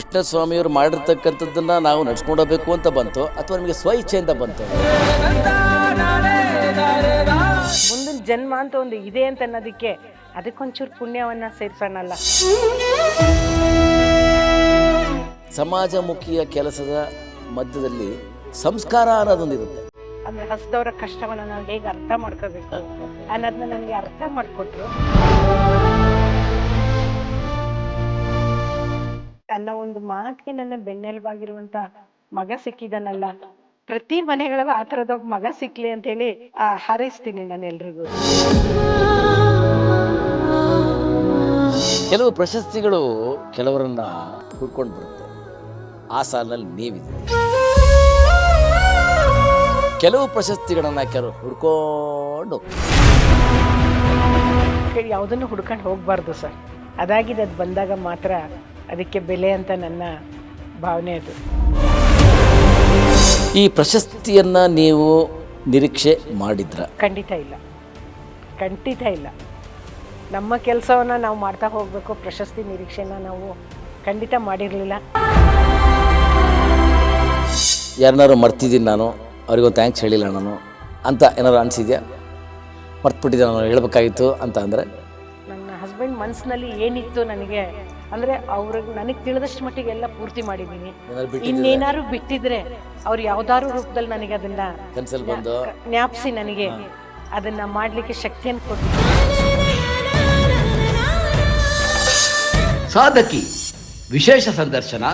ಕೃಷ್ಣಸ್ವಾಮಿಯವರು ಮಾಡಿರ್ತಕ್ಕಂಥದ್ದನ್ನು ನಾವು ನಡ್ಸ್ಕೊಂಡೋಗ್ಬೇಕು ಅಂತ ಬಂತು ಅಥವಾ ನಿಮಗೆ ಸ್ವ ಇಚ್ಛೆಯಿಂದ ಬಂತು? ಮುಂದಿನ ಜನ್ಮ ಅಂತ ಒಂದು ಇದೆ ಅಂತ ಅನ್ನೋದಕ್ಕೆ ಅದಕ್ಕೊಂಚೂರು ಪುಣ್ಯವನ್ನು ಸೇರಿಸೋಣಲ್ಲ. ಸಮಾಜಮುಖಿಯ ಕೆಲಸದ ಮಧ್ಯದಲ್ಲಿ ಸಂಸ್ಕಾರ ಅನ್ನೋದೊಂದಿರುತ್ತೆ. ಅಂದ್ರೆ ಹಸ್ದವರ ಕಷ್ಟವನ್ನು ನಾವು ಹೇಗೆ ಅರ್ಥ ಮಾಡ್ಕೋಬೇಕು ಅನ್ನೋದನ್ನ ನನಗೆ ಅರ್ಥ ಮಾಡಿಕೊಟ್ರು. ನನ್ನ ಒಂದು ಮಾತಿಗೆ ನನ್ನ ಬೆನ್ನೆಲುಬಾಗಿರುವಂತ ಮಗ ಸಿಕ್ಕಿದನಲ್ಲ. ಪ್ರತಿ ಮನೆಗಳಲ್ಲೂ ಆ ಥರದ ಮಗ ಸಿಕ್ಲಿ ಅಂತ ಹೇಳಿ ಆ ಹಾರೈಸ್ತೀನಿ ನಾನು ಎಲ್ರಿಗೂ ಕೆಲವು ಪ್ರಶಸ್ತಿಗಳು ಕೆಲವರನ್ನ ಹುಡ್ಕೊಂಡು ಬರುತ್ತೆ. ಆ ಸಾಲಿನಲ್ಲಿ ನೀವಿದ್ದೀರಿ. ಕೆಲವು ಪ್ರಶಸ್ತಿಗಳನ್ನ ಕೆಲವರು ಹುಡ್ಕೊಂಡು. ಹೇಳಿ ಯಾವುದನ್ನು ಹುಡ್ಕೊಂಡು ಹೋಗ್ಬಾರ್ದು ಸರ್. ಅದಾಗಿದೆ ಅದು ಬಂದಾಗ ಮಾತ್ರ ಅದಕ್ಕೆ ಬೆಲೆ ಅಂತ ನನ್ನ ಭಾವನೆ ಅದು. ಈ ಪ್ರಶಸ್ತಿಯನ್ನ ನೀವು ನಿರೀಕ್ಷೆ ಮಾಡಿದ್ರ? ಖಂಡಿತ ಇಲ್ಲ. ಖಂಡಿತ ಇಲ್ಲ. ನಮ್ಮ ಕೆಲಸವನ್ನು ನಾವು ಮಾಡ್ತಾ ಹೋಗಬೇಕು ಪ್ರಶಸ್ತಿ ನಿರೀಕ್ಷೆನ ನಾವು ಖಂಡಿತ ಮಾಡಿರಲಿಲ್ಲ. ಯಾರನ್ನಾರು ಮರ್ತಿದ್ದೀನಿ ನಾನು ಅವ್ರಿಗೊಂದು ಥ್ಯಾಂಕ್ಸ್ ಹೇಳಿಲ್ಲ ನಾನು ಅಂತ ಏನಾರು ಅನಿಸಿದ್ಯಾ? ಮರ್ತ್ಬಿಟ್ಟಿದ್ದೆ ನಾನು ಹೇಳಬೇಕಾಗಿತ್ತು ಅಂತ ಅಂದರೆ? ನನ್ನ ಹಸ್ಬೆಂಡ್ ಮನಸ್ಸಿನಲ್ಲಿ ಏನಿತ್ತು ನನಗೆ ಅಂದರೆ ಅವ್ರಿಗೆ ನನಗೆ ತಿಳಿದಷ್ಟು ಮಟ್ಟಿಗೆ ಎಲ್ಲ ಪೂರ್ತಿ ಮಾಡಿದೀನಿ. ಇನ್ನೇನಾದ್ರು ಬಿಟ್ಟಿದ್ರೆ ಅವ್ರು ಯಾವ್ದಾದ್ರು ರೂಪದಲ್ಲಿ ನನಗೆ ಅದನ್ನ ಜ್ಞಾಪಿಸಿ ನನಗೆ ಅದನ್ನ ಮಾಡ್ಲಿಕ್ಕೆ ಶಕ್ತಿಯನ್ನು ಕೊಟ್ಟಿದ್ದೀನಿ ಸಾಧಕಿ ವಿಶೇಷ ಸಂದರ್ಶನ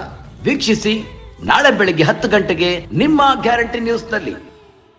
ವೀಕ್ಷಿಸಿ ನಾಳೆ ಬೆಳಿಗ್ಗೆ ಹತ್ತು ಗಂಟೆಗೆ ನಿಮ್ಮ ಗ್ಯಾರಂಟಿ ನ್ಯೂಸ್ನಲ್ಲಿ.